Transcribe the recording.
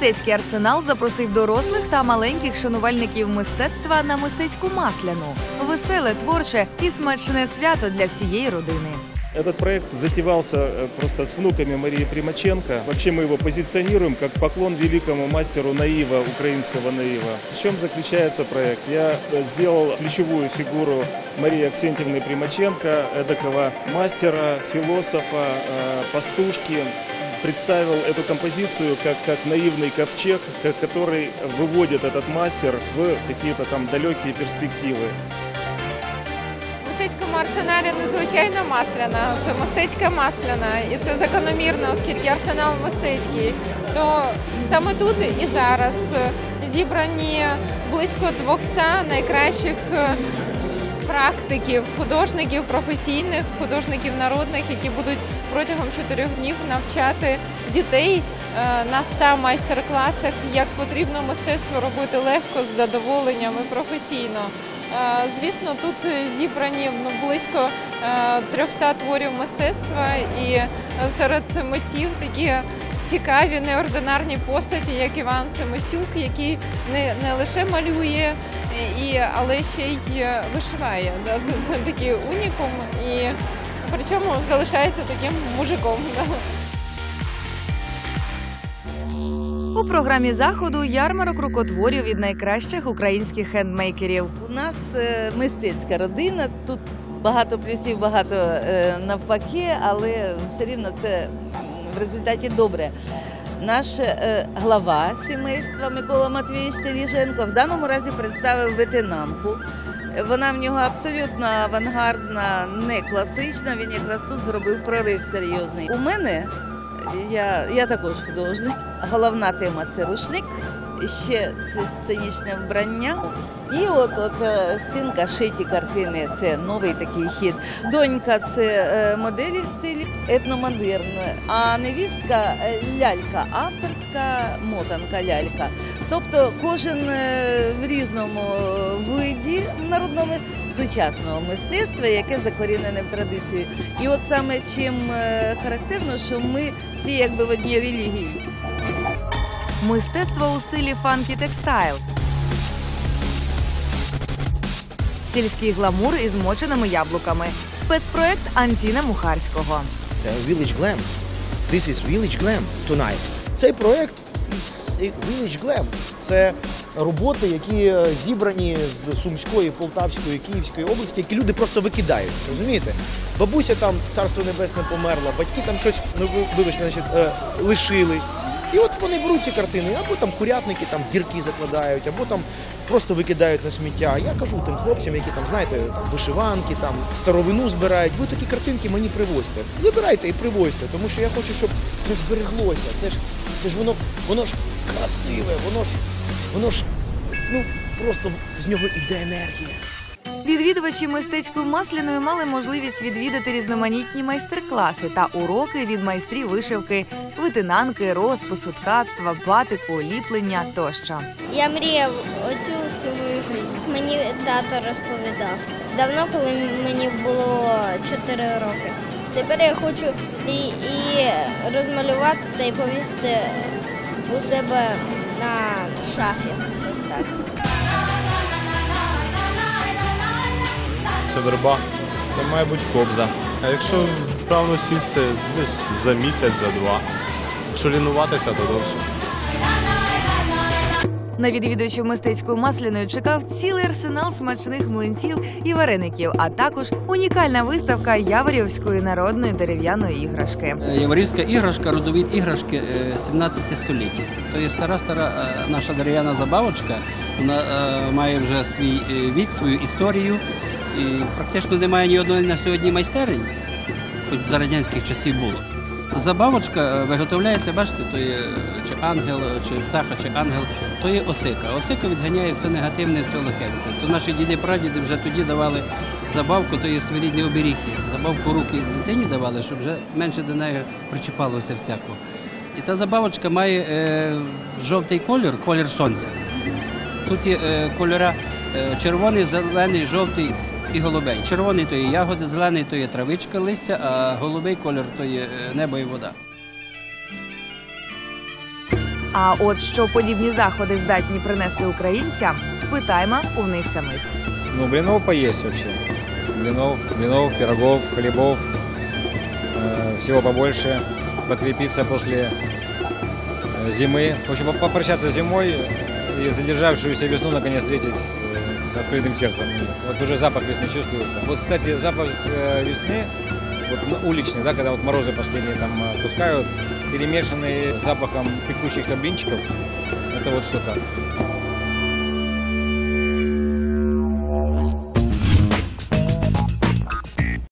Мистецький арсенал запросив дорослих та маленьких шанувальників мистецтва на мистецьку масляну. Веселе, творче і смачне свято для всієї родини. Этот проект затевался э, просто с внуками Марии Примаченко. Вообще мы его позиционируем как поклон великому мастеру наива, украинского наива. В чем заключается проект? Я э, сделал ключевую фигуру Марии Аксентьевны Примаченко, эдакого мастера, философа, э, пастушки. Представил эту композицию как, как наивный ковчег, как- который выводит этот мастер в какие-то там далекие перспективы. В мистецькому арсеналі незвичайна масляна, це мистецька масляна, і це закономірно, оскільки арсенал мистецький. То саме тут і зараз е, зібрані близько 200 найкращих е, практиків, художників професійних, художників народних, які будуть протягом чотирьох днів навчати дітей е, на 100 майстер-класах, як потрібно мистецтво робити легко, з задоволенням і професійно. Е, Звісно, тут зібрані ну, близько е, 300 творів мистецтва, і е, серед митців такі цікаві неординарні постаті, як Іван Семисюк, який не, не лише малює, і, але ще й е, вишиває. Да? Такий унікум, і причому залишається таким мужиком. Да? У програмі заходу ярмарок рукотворів від найкращих українських хендмейкерів. У нас е, мистецька родина. Тут багато плюсів, багато е, навпаки, але все рівно це в результаті добре. Наш е, глава сімейства Микола Матвійович Теріженко в даному разі представив ветенамку. Вона в нього абсолютно авангардна, не класична. Він якраз тут зробив прорив серйозний. У мене я, я також художник. Головна тема це рушник, ще сценічне вбрання. І от, от е, синка шиті картини це новий такий хід. Донька це е, моделі в стилі етномодерн, а невістка е, лялька, авторська мотанка лялька. Тобто кожен е, в різному виді народному сучасного мистецтва, яке закорінене в традицію. І от саме чим характерно, що ми всі якби в одній релігії. Мистецтво у стилі фанкі текстайл. Сільський гламур із моченими яблуками. Спецпроект Антіна Мухарського. Це Village Glam. This is Village Glam tonight. Цей проект is Village Glam. Це роботи, які е, зібрані з Сумської, Полтавської, Київської області, які люди просто викидають. Розумієте? Бабуся там, царство небесне, померла, батьки там щось, ну ви- вибачте, значить, е, лишили. І от вони беруть ці картини, або там курятники там дірки закладають, або там просто викидають на сміття. Я кажу тим хлопцям, які там, знаєте, там вишиванки, там старовину збирають. Ви такі картинки мені привозьте. Вибирайте і привозьте, тому що я хочу, щоб це збереглося. Це ж це ж воно, воно ж красиве, воно ж, воно ж, ну просто з нього іде енергія. Відвідувачі мистецької масляної мали можливість відвідати різноманітні майстер-класи та уроки від майстрів вишивки, витинанки, розпису, ткацтва, батику, ліплення тощо. Я мріяв оцю всю мою життя. Мені тато розповідав це. Давно, коли мені було 4 роки. Тепер я хочу і, і розмалювати та й повісити у себе на шафі. Ось так. Це верба, це має бути кобза. А якщо вправно сісти, десь за місяць, за два. Якщо лінуватися, то довше. На відвідувачів мистецької масляної чекав цілий арсенал смачних млинців і вареників, а також унікальна виставка Яворівської народної дерев'яної іграшки. Яворівська іграшка, родовід іграшки е, 17 століття. То є стара стара е, наша дерев'яна забавочка. Вона е, має вже свій е, вік, свою історію. І практично немає ні одної на сьогодні майстерень. Тут за радянських часів було. Забавочка е, виготовляється, бачите, то є е, чи ангел, чи птаха, чи ангел, то є осика. Осика відганяє все негативне, все лихе. То наші діди прадіди вже тоді давали забавку, то є своєрідний оберіг. Забавку руки дитині давали, щоб вже менше до неї причіпалося всякого. І та забавочка має е, жовтий колір, колір сонця. Тут є е, кольора е, червоний, зелений, жовтий і голубий. Червоний то є ягоди, зелений то є травичка листя, а голубий колір то є е, небо і вода. А от що подібні заходи здатні принести українцям, спитаймо у них самих. Ну, блинов поесть вообще. Блинов, блинов, пирогов, хлебов. э, всего побольше. Подкрепиться после э, зимы. В общем, по- попрощаться с зимой и задержавшуюся весну наконец встретить э, открытым сердцем. Вот уже запах весны чувствуется. Вот, кстати, запах э, весны, вот на- уличный, да, когда вот морозы последние там э, пускают, перемешанный запахом пекущихся блинчиков, это вот что-то.